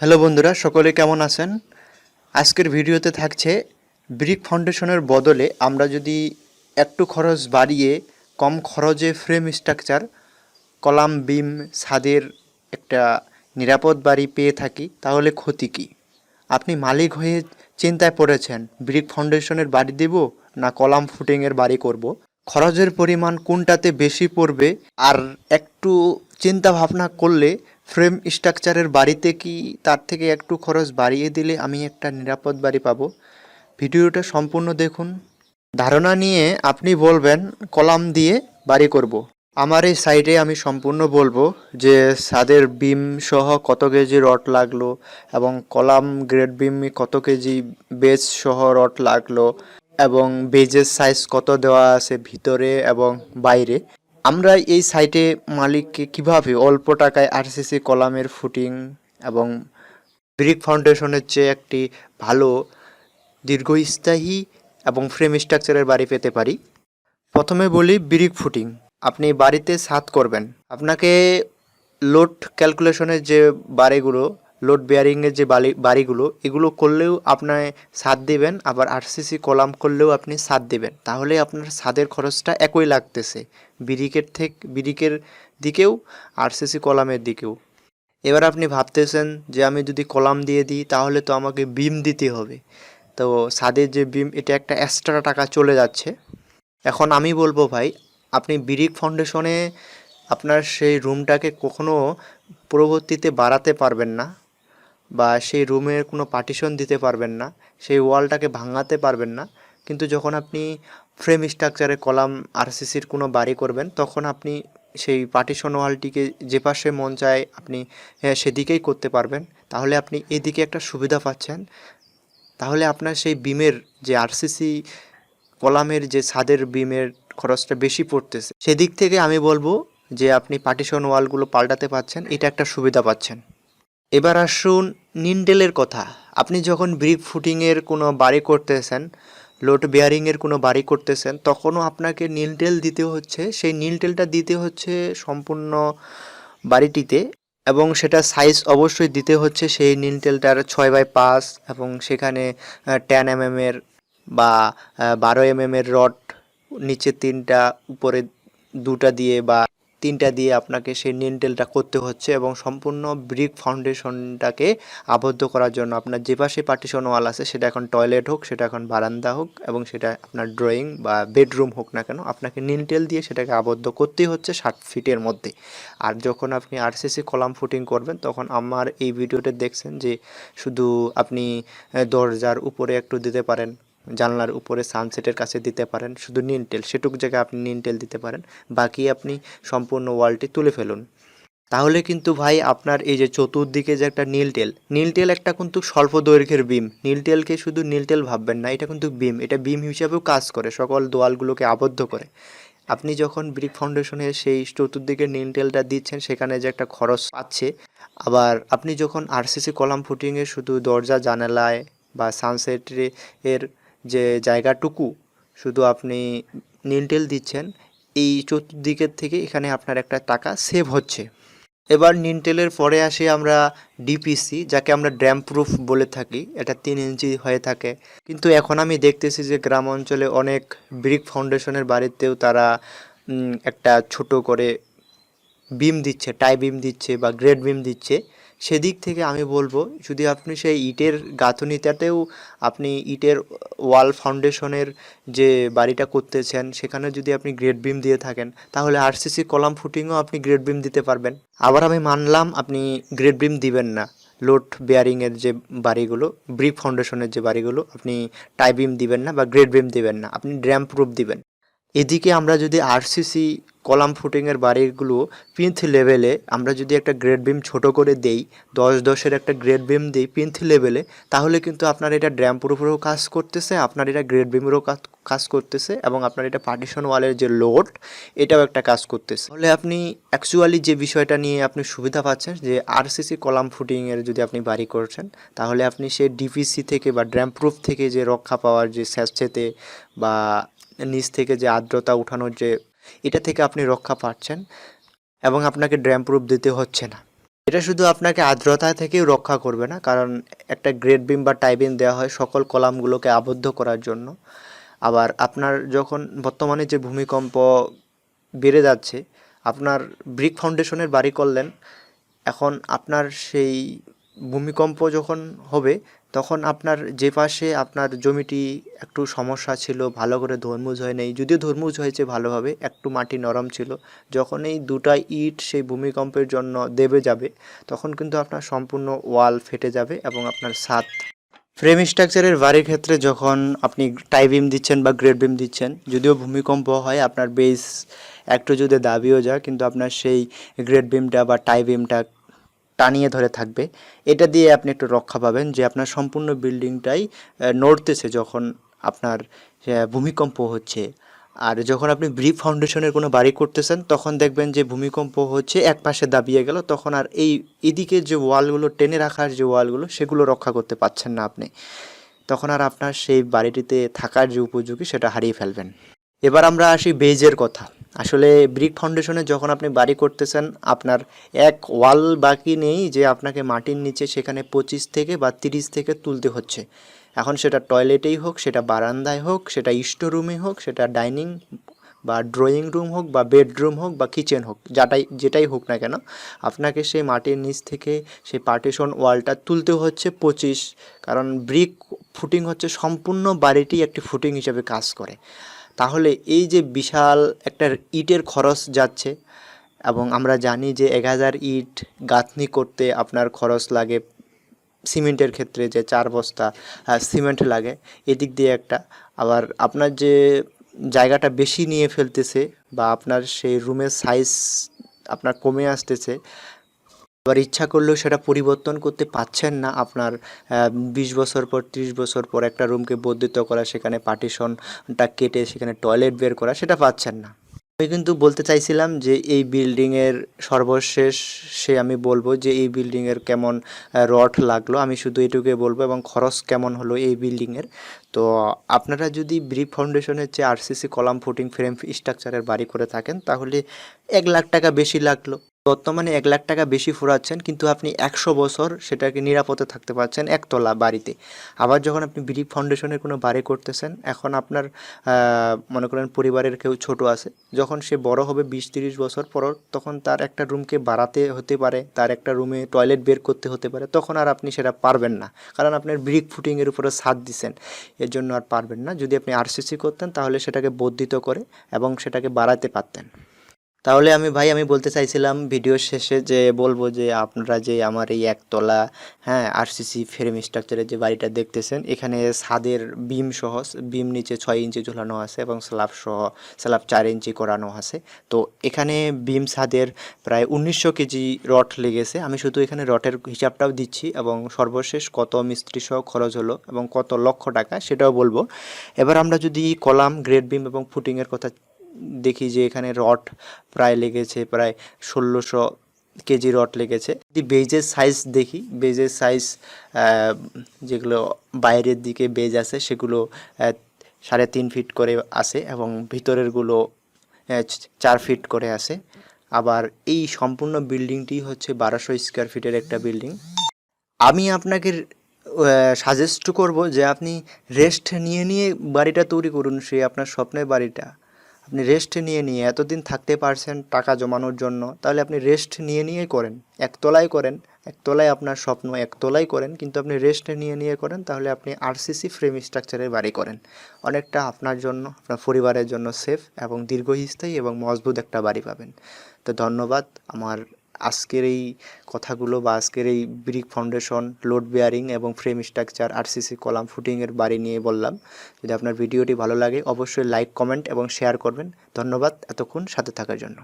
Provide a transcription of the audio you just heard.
Hello বন্ধুরা, সকলে কেমন আছেন? আজকের ভিডিওতে থাকছে ব্রিক ফাউন্ডেশনের বদলে আমরা যদি একটু খরচ বাড়িয়ে কম খরচে ফ্রেম স্ট্রাকচার, কলাম, বিম, ছাদের একটা নিরাপদ বাড়ি পেয়ে থাকি, তাহলে ক্ষতি কী? আপনি মালিক হয়ে চিন্তায় পড়েছেন, ব্রিক ফাউন্ডেশনের বাড়ি দেব না কলাম ফুটিংয়ের বাড়ি করব। খরচের পরিমাণ কোনটাতে বেশি পড়বে? আর একটু চিন্তা ভাবনা করলে ফ্রেম স্ট্রাকচারের বাড়িতে কি তার থেকে একটু খরচ বাড়িয়ে দিলে আমি একটা নিরাপদ বাড়ি পাবো? ভিডিওটা সম্পূর্ণ দেখুন। ধারণা নিয়ে আপনি বলবেন, কলাম দিয়ে বাড়ি করব। আমার এই সাইডে আমি সম্পূর্ণ বলব যে ছাদের বিম সহ কত কেজি রড লাগল এবং কলাম গ্রেড বিম কত কেজি বেজ সহ রড লাগল এবং বেজের সাইজ কত দেওয়া আছে ভিতরে এবং বাইরে। আমরা এই সাইটে মালিককে কীভাবে অল্প টাকায় আরসিসি কলামের ফুটিং এবং ব্রিক ফাউন্ডেশনের চেয়ে একটি ভালো দীর্ঘস্থায়ী এবং ফ্রেম স্ট্রাকচারের বাড়ি পেতে পারি? প্রথমে বলি ব্রিক ফুটিং আপনি বাড়িতে সাত করবেন। আপনাকে লোড ক্যালকুলেশনের যে বাড়িগুলো লোড বেয়ারিংয়ের যে বাড়ি বাড়িগুলো, এগুলো করলেও আপনার ছাদ দিবেন, আবার আরসিসি কলাম করলেও আপনি ছাদ দেবেন। তাহলে আপনার ছাদের খরচটা একই লাগতেছে, বিরিকের থেকে, বিরিকের দিকেও আরসিসি কলামের দিকেও। এবার আপনি ভাবতেছেন যে আমি যদি কলাম দিয়ে দিই, তাহলে তো আমাকে বিম দিতে হবে। তো ছাদের যে বিম, এটা একটা এক্সট্রা টাকা চলে যাচ্ছে। এখন আমি বলব ভাই, আপনি বিরিক ফাউন্ডেশনে আপনার সেই রুমটাকে কখনো পরবর্তীতে বাড়াতে পারবেন না। বা সেই রুমের কোনো পার্টিশন দিতে পারবেন না, সেই ওয়ালটাকে ভাঙাতে পারবেন না, কিন্তু যখন আপনি ফ্রেম স্ট্রাকচারে কলাম আরসিসির কোনো বাড়ি করবেন, তখন আপনি সেই পার্টিশন ওয়ালটিকে যে পাশে মন চায় আপনি সেদিকেই করতে পারবেন। তাহলে আপনি এদিকে একটা সুবিধা পাচ্ছেন। তাহলে আপনার সেই বিমের যে আরসিসি কলামের যে ছাদের বিমের খরচটা বেশি পড়তেছে। সেদিক থেকে আমি বলব যে আপনি পার্টিশন ওয়ালগুলো পাল্টাতে পাচ্ছেন, এটা একটা সুবিধা পাচ্ছেন। এবার আসুন নিনটেলের কথা। আপনি যখন ব্রিক ফুটিংয়ের কোনো বাড়ি করতেছেন লোড বেয়ারিংয়ের কোনো বাড়ি করতেছেন, তখনও আপনাকে নীলটেল দিতে হচ্ছে, সেই নীলটেলটা দিতে হচ্ছে সম্পূর্ণ বাড়িটিতে এবং সেটা সাইজ অবশ্যই দিতে হচ্ছে সেই নীলটেলটার ছয় বাই পাঁচ এবং সেখানে টেন এম এর বা বারো এম এর রড নিচে তিনটা, উপরে দুটা দিয়ে বা তিনটা দিয়ে আপনাকে সেই নিনটেলটা করতে হচ্ছে এবং সম্পূর্ণ ব্রিক ফাউন্ডেশনটাকে আবদ্ধ করার জন্য আপনার যে পাশে পার্টিশন ওয়াল আছে, সেটা এখন টয়লেট হোক, সেটা এখন বারান্দা হোক এবং সেটা আপনার ড্রয়িং বা বেডরুম হোক না কেন, আপনাকে নিনটেল দিয়ে সেটাকে আবদ্ধ করতেই হচ্ছে ষাট ফিটের মধ্যে। আর যখন আপনি আরসিসি কলাম ফুটিং করবেন, তখন আমার এই ভিডিওতে দেখছেন যে শুধু আপনি দরজার উপরে একটু দিতে পারেন। জানলার উপরে সানসেটের কাছে দিতে পারেন। শুধু নিনটেল সেটুক জায়গায় আপনি নিনটেল দিতে পারেন। বাকি আপনি সম্পূর্ণ ওয়ালটি তুলে ফেলুন। তাহলে কিন্তু ভাই আপনার এই যে চতুর্দিকে যে একটা নীলটেল নীলটেল একটা কিন্তু স্বল্প দৈর্ঘ্যের বিম নীলটেলকে শুধু নীলটেল ভাববেন না, এটা কিন্তু বিম এটা বিম হিসাবেও কাজ করে, সকল দোয়ালগুলোকে আবদ্ধ করে। আপনি যখন ব্রিক ফাউন্ডেশনে সেই চতুর্দিকে নীলটেলটা দিচ্ছেন, সেখানে যে একটা খরচ পাচ্ছে, আবার আপনি যখন আরসিসি কলাম ফুটিংয়ে শুধু দরজা, জানালায় বা সানসেট এর যে জায়গাটুকু শুধু আপনি নীলটেল দিচ্ছেন, এই চতুর্দিকের থেকে এখানে আপনার একটা টাকা সেভ হচ্ছে। এবার নিনটেলের পরে আসি আমরা ডিপিসি যাকে আমরা ড্যাম প্রুফ বলে থাকি। এটা তিন ইঞ্চি হয়ে থাকে। কিন্তু এখন আমি দেখতেছি যে গ্রাম অঞ্চলে অনেক ব্রিক ফাউন্ডেশনের বাড়িতেও তারা একটা ছোট করে বিম দিচ্ছে, টাই বিম দিচ্ছে বা গ্রেড বিম দিচ্ছে। সেদিক থেকে আমি বলব, যদি আপনি সেই ইটের গাঁথনিটাতেও আপনি ইটের ওয়াল ফাউন্ডেশনের যে বাড়িটা করতেছেন, সেখানে যদি আপনি গ্রেড বিম দিয়ে থাকেন, তাহলে আরসিসি কলাম ফুটিংও আপনি গ্রেড বিম দিতে পারবেন। আবার আমি মানলাম আপনি গ্রেড বিম দিবেন না। লোড বেয়ারিংয়ের যে বাড়িগুলো ব্রিক ফাউন্ডেশনের যে বাড়িগুলো, আপনি টাই বিম দিবেন না বা গ্রেড বিম দিবেন না, আপনি ড্র্যাম প্রুফ দিবেন। এদিকে আমরা যদি আরসিসি কলাম ফুটিংয়ের বাড়িগুলো পিন্থ লেভেলে আমরা যদি একটা গ্রেড বিম ছোট করে দেই, দশ দশের একটা গ্রেড বিম দিই পিন্থ লেভেলে তাহলে কিন্তু আপনার এটা ড্র্যাম প্রুফেরও কাজ করতেছে, আপনার এটা গ্রেড বিমেরও কাজ করতেছে এবং আপনার এটা পার্টিশন ওয়ালের যে লোড এটাও একটা কাজ করতেছে। তাহলে আপনি অ্যাকচুয়ালি যে বিষয়টা নিয়ে আপনি সুবিধা পাচ্ছেন যে আরসিসি কলাম ফুটিংয়ের যদি আপনি বাড়ি করছেন, তাহলে আপনি সেই ডিপিসি থেকে বা ড্র্যাম প্রুফ থেকে যে রক্ষা পাওয়ার যে স্যাঁচেতে বা নিচ থেকে যে আর্দ্রতা উঠানোর যে এটা থেকে আপনি রক্ষা পাচ্ছেন এবং আপনাকে ড্র্যাম প্রুফ দিতে হচ্ছে না। এটা শুধু আপনাকে আর্দ্রতা থেকেও রক্ষা করবে না, কারণ একটা গ্রেড বিম বা টাই বিম দেওয়া হয় সকল কলামগুলোকে আবদ্ধ করার জন্য। আবার আপনার যখন বর্তমানে যে ভূমিকম্প বেড়ে যাচ্ছে, আপনার ব্রিক ফাউন্ডেশনের বাড়ি করলেন, এখন আপনার সেই ভূমিকম্প যখন হবে তখন আপনার যে পাশে আপনার জমিটি একটু সমস্যা ছিল, ভালো করে ধর্মুজ হয় নাই, যদিও ধর্মুজ হয়েছে ভালোভাবে, একটু মাটি নরম ছিল, যখন এই দুটা ইট সেই ভূমিকম্পের জন্য দেবে যাবে, তখন কিন্তু আপনার সম্পূর্ণ ওয়াল ফেটে যাবে এবং আপনার ছাদ। ফ্রেম স্ট্রাকচারের বাড়ির ক্ষেত্রে যখন আপনি টাই বিম দিচ্ছেন বা গ্রেড বিম দিচ্ছেন, যদিও ভূমিকম্প হয়, আপনার বেস একটু যদি দাবিও যায়, কিন্তু আপনার সেই গ্রেড বিমটা বা টাই বিমটা টানিয়ে ধরে থাকবে। এটা দিয়ে আপনি একটু রক্ষা পাবেন যে আপনার সম্পূর্ণ বিল্ডিংটাই নড়তেছে যখন আপনার ভূমিকম্প হচ্ছে। আর যখন আপনি ব্রিক ফাউন্ডেশনের কোনো বাড়ি করতেছেন, তখন দেখবেন যে ভূমিকম্প হচ্ছে এক পাশে দাবিয়ে গেল, তখন আর এই এদিকে যে ওয়ালগুলো, টেনে রাখার যে ওয়ালগুলো, সেগুলো রক্ষা করতে পারছেন না আপনি। তখন আর আপনার সেই বাড়িটিতে থাকার যে উপযোগী, সেটা হারিয়ে ফেলবেন। এবার আমরা আসি বেজের কথা। আসলে ব্রিক ফাউন্ডেশনে যখন আপনি বাড়ি করতেছেন, আপনার এক ওয়াল বাকি নেই যে আপনাকে মাটির নিচে সেখানে পঁচিশ থেকে বা তিরিশ থেকে তুলতে হচ্ছে। এখন সেটা টয়লেটেই হোক, সেটা বারান্দায় হোক, সেটা স্টোরুমে হোক, সেটা ডাইনিং বা ড্রয়িং রুম হোক বা বেডরুম হোক বা কিচেন হোক, যাটাই, যেটাই হোক না কেন, আপনাকে সেই মাটির নিচ থেকে সেই পার্টিশন ওয়ালটা তুলতে হচ্ছে পঁচিশ। কারণ ব্রিক ফুটিং হচ্ছে সম্পূর্ণ বাড়িটি একটি ফুটিং হিসেবে কাজ করে। তাহলে এই যে বিশাল একটা ইটের খরচ যাচ্ছে এবং আমরা জানি যে এক হাজার ইট গাঁথনি করতে আপনার খরচ লাগে সিমেন্টের ক্ষেত্রে যে চার বস্তা সিমেন্ট লাগে, এদিক দিয়ে একটা। আবার আপনার যে জায়গাটা বেশি নিয়ে ফেলতেছে বা আপনার সেই রুমের সাইজ আপনার কমে আসতেছে আবার ইচ্ছা করলেও সেটা পরিবর্তন করতে পাচ্ছেন না আপনার বিশ বছর পর, ত্রিশ বছর পর একটা রুমকে বর্ধিত করা, সেখানে পার্টিশনটা কেটে সেখানে টয়লেট বের করা, সেটা পাচ্ছেন না। আমি কিন্তু বলতে চাইছিলাম যে এই বিল্ডিংয়ের সর্বশেষ সে আমি বলব যে এই বিল্ডিংয়ের কেমন রড লাগল। আমি শুধু এটুকুই বলব এবং খরচ কেমন হলো এই বিল্ডিংয়ের। তো আপনারা যদি ব্রিক ফাউন্ডেশনের চেয়ে আরসিসি কলাম, ফুটিং ফ্রেম, স্ট্রাকচারের বাড়ি করে থাকেন, তাহলে এক লাখ টাকা বেশি লাগল। বর্তমানে এক লাখ টাকা বেশি ফুরাচ্ছেন, কিন্তু আপনি একশো বছর সেটাকে নিরাপদে থাকতে পারছেন একতলা বাড়িতে। আবার যখন আপনি ব্রিক ফাউন্ডেশনের কোনো বাড়ি করতেছেন, এখন আপনার মনে করেন পরিবারের কেউ ছোট আছে, যখন সে বড় হবে বিশ তিরিশ বছর পর, তখন তার একটা রুমকে বাড়াতে হতে পারে, তার একটা রুমে টয়লেট বের করতে হতে পারে, তখন আর আপনি সেটা পারবেন না। কারণ আপনার ব্রিক ফুটিংয়ের উপরে ছাদ দিছেন, এর জন্য আর পারবেন না। যদি আপনি আরসিসি করতেন, তাহলে সেটাকে বর্ধিত করে এবং সেটাকে বাড়াতে পারতেন। তাহলে আমি ভাই, আমি বলতে চাইছিলাম ভিডিও শেষে যে বলব যে আপনারা যে আমার এই একতলা হ্যাঁ আরসিসি ফ্রেম স্ট্রাকচারের যে বাড়িটা দেখতেছেন, এখানে ছাদের বিম সহ বিম নিচে ছয় ইঞ্চি ঝুলানো আছে এবং স্ল্যাব সহ স্ল্যাব চার ইঞ্চি করানো আছে। তো এখানে বিম ছাদের প্রায় উনিশশো কেজি রড লেগেছে। আমি শুধু এখানে রটের হিসাবটাও দিচ্ছি এবং সর্বশেষ কত মিস্ত্রি সহ খরচ হলো এবং কত লক্ষ টাকা সেটাও বলব। এবার আমরা যদি কলাম গ্রেড বিম এবং ফুটিংয়ের কথা দেখি যে এখানে রড প্রায় লেগেছে, প্রায় ষোলোশো কেজি রড লেগেছে। যদি বেজের সাইজ দেখি, বেজের সাইজ যেগুলো বাইরের দিকে বেজ আছে, সেগুলো সাড়ে তিন ফিট করে আছে এবং ভিতরেরগুলো চার ফিট করে আছে। আবার এই সম্পূর্ণ বিল্ডিংটি হচ্ছে বারোশো স্কোয়ার ফিটের একটা বিল্ডিং। আমি আপনাকে সাজেস্ট করব যে আপনি রেস্ট নিয়ে নিয়ে বাড়িটা তৈরি করুন, সে আপনার স্বপ্নের বাড়িটা। আপনি রেস্ট নিয়ে নিয়ে এতদিন থাকতে পারছেন টাকা জমানোর জন্য, তাহলে আপনি রেস্ট নিয়ে নিয়ে করেন। একতলায় করেন একতলায় আপনার স্বপ্ন একতলায় করেন, কিন্তু আপনি রেস্ট নিয়ে নিয়ে করেন, তাহলে আপনি আরসিসি ফ্রেম স্ট্রাকচারের বাড়ি করেন। অনেকটা আপনার জন্য, আপনার পরিবারের জন্য সেফ এবং দীর্ঘস্থায়ী এবং মজবুত একটা বাড়ি পাবেন। তো ধন্যবাদ, আমার আজকের এই কথাগুলো বা আজকের এই ব্রিক ফাউন্ডেশন, লোড বেয়ারিং এবং ফ্রেম স্ট্রাকচার, আরসিসি কলাম ফুটিংয়ের বাড়ি নিয়ে বললাম। যদি আপনার ভিডিওটি ভালো লাগে, অবশ্যই লাইক, কমেন্ট এবং শেয়ার করবেন। ধন্যবাদ এতক্ষণ সাথে থাকার জন্য।